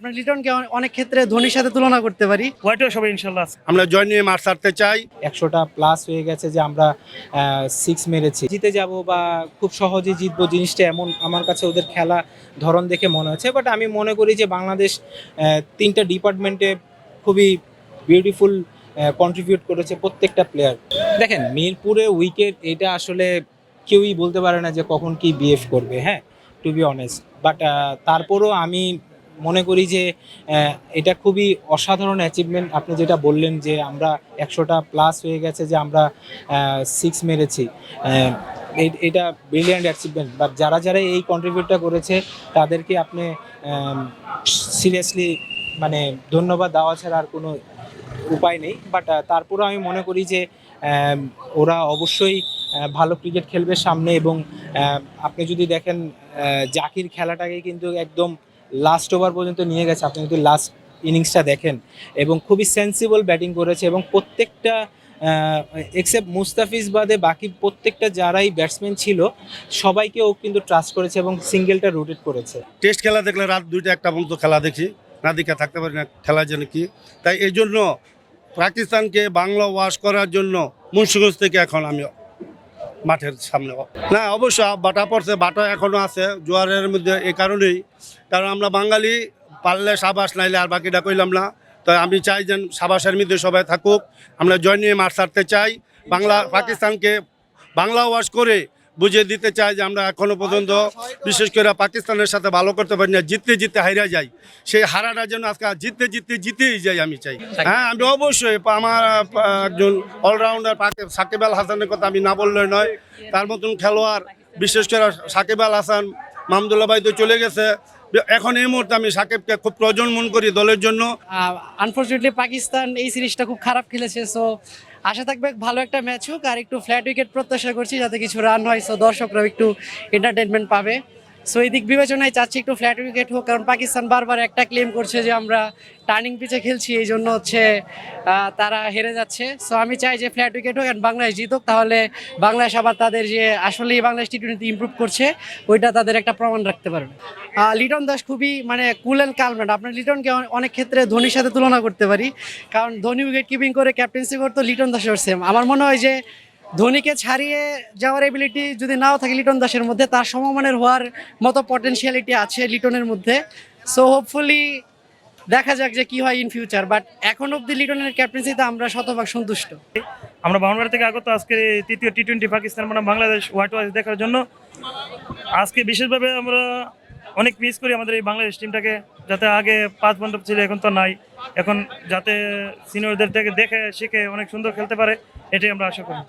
আমরা লিটনকে অনেক ক্ষেত্রে ধোনির সাথে তুলনা করতে পারি। হোয়াইটও সবাই ইনশাল্লাহ আমরা জয় নিয়ে মাঠ ছাড়তে চাই। একশোটা প্লাস হয়ে গেছে যে আমরা সিক্স মেরেছি। জিতে যাব বা খুব সহজে জিতবো জিনিসটা এমন আমার কাছে ওদের খেলা ধরন দেখে মনে হচ্ছে। বাট আমি মনে করি যে বাংলাদেশ তিনটা ডিপার্টমেন্টে খুবই বিউটিফুল কন্ট্রিবিউট করেছে প্রত্যেকটা প্লেয়ার দেখেন মিরপুরে উইকেট এটা আসলে কেউই বলতে পারে না যে কখন কি বিএফ করবে হ্যাঁ? টু বি অনেস্ট বাট তারপরও আমি মনে করি যে এটা খুবই অসাধারণ অ্যাচিভমেন্ট আপনি যেটা বললেন যে, আমরা একশোটা প্লাস হয়ে গেছে যে, আমরা সিক্স মেরেছি। এটা ব্রিলিয়ান্ট অ্যাচিভমেন্ট বাট যারা যারা এই কন্ট্রিবিউটটা করেছে, তাদেরকে আপনি সিরিয়াসলি মানে ধন্যবাদ দেওয়া ছাড়া আর কোনো উপায় নেই। বাট তারপরেও আমি মনে করি যে ওরা অবশ্যই ভালো ক্রিকেট খেলবে সামনে এবং আপনি যদি দেখেন জাকির খেলাটাকে কিন্তু একদম লাস্ট ওভার পর্যন্ত নিয়ে গেছে। আপনি যদি লাস্ট ইনিংসটা দেখেন এবং খুবই সেন্সিবল ব্যাটিং করেছে এবং প্রত্যেকটা এক্সেপ্ট মুস্তাফিজ বাদে বাকি প্রত্যেকটা যারাই ব্যাটসম্যান ছিল, সবাইকে ও কিন্তু ট্রাস্ট করেছে এবং সিঙ্গেলটা রোটেট করেছে। টেস্ট খেলা দেখলে রাত দুইটা একটা পর্যন্ত খেলা দেখি। না দেখে থাকতে পারি না খেলা যেন কি। তাই এই জন্য পাকিস্তানকে বাংলা ওয়াশ করার জন্য মুন্সিগঞ্জ থেকে এখন আমি মাঠের সামনে। না, অবশ্য বাটা পড়ছে, বাটা এখনও আছে, জোয়ারের মধ্যে এই কারণেই। কারণ আমরা বাঙালি, পারলে সাবাস, নাইলে আর বাকিটা কইলাম না। তো আমি চাই যেন সাবাসের মধ্যে সবাই থাকুক। আমরা জয় নিয়ে মাঠ ছাড়তে চাই। বাংলা, পাকিস্তানকে বাংলা ওয়াশ করে বুঝিয়ে দিতে চাই যে আমরা এখনও পর্যন্ত বিশেষ করে পাকিস্তানের সাথে ভালো করতে পারি না জিততে জিততে হাইরা যাই। সেই হারাটা যেন আজকে জিততে জিততে জিতেই যাই আমি চাই। হ্যাঁ আমি অবশ্যই আমার একজন অলরাউন্ডার সাকিব আল হাসানের কথা আমি না বললে নয়। তার মতন খেলোয়াড় বিশেষ করে সাকিব আল হাসান মাহমুদুল্লাহ ভাই তো চলে গেছে। এখন এই মুহূর্তে আমি সাকিবকে খুব প্রয়োজন মন করি দলের জন্য। আনফর্চুনেটলি পাকিস্তান এই সিরিজটা খুব খারাপ খেলেছে সো আশা থাকবে ভালো একটা ম্যাচ হোক আর একটু ফ্ল্যাট উইকেট প্রত্যাশা করছি যাতে কিছু রান হয়। সো দর্শকরাও একটু এন্টারটেনমেন্ট পাবে। সো এই দিক বিবেচনায় চাচ্ছি একটু ফ্ল্যাট উইকেট হোক, কারণ পাকিস্তান বারবার একটা ক্লেম করছে যে আমরা টার্নিং পিচে খেলছি, এই জন্য হচ্ছে তারা হেরে যাচ্ছে। সো আমি চাই যে ফ্ল্যাট উইকেট হোক অ্যান্ড বাংলাদেশ জিতুক, তাহলে বাংলাদেশ আবার তাদের যে আসলেই বাংলাদেশ টি টোয়েন্টি ইম্প্রুভ করছে, ওইটা তাদের একটা প্রমাণ রাখতে পারবে। লিটন দাস খুবই মানে কুল অ্যান্ড কালমেন্ট আপনার লিটনকে অনেক ক্ষেত্রে ধোনির সাথে তুলনা করতে পারি, কারণ ধোনি উইকেট কিপিং করে ক্যাপ্টেন্সি করতো, লিটন দাসের সেম আমার মনে হয় যে ধোনিকে ছাড়িয়ে যাওয়ার এবিলিটি যদি নাও থাকে লিটন দাসের মধ্যে, তার সমমানের হওয়ার মতো পটেনশিয়ালিটি আছে লিটনের মধ্যে। সো হোপফুলি দেখা যাক যে কি হয় ইন ফিউচার বাট এখন অব্দি লিটনের ক্যাপ্টেন্সিতে আমরা শতভাগ সন্তুষ্ট। আমরা বাউন্ডারি থেকে আগত আজকে তৃতীয় টি টোয়েন্টি পাকিস্তান মানে বাংলাদেশ হোয়াইট ওয়াশ দেখার জন্য। আজকে বিশেষভাবে আমরা অনেক মিস করি আমাদের এই বাংলাদেশ টিমটাকে যাতে আগে পাঁচ মণ্ডপ ছিল, এখন তো নাই। এখন যাতে সিনিয়রদের থেকে দেখে, শিখে অনেক সুন্দর খেলতে পারে, এটাই আমরা আশা করি।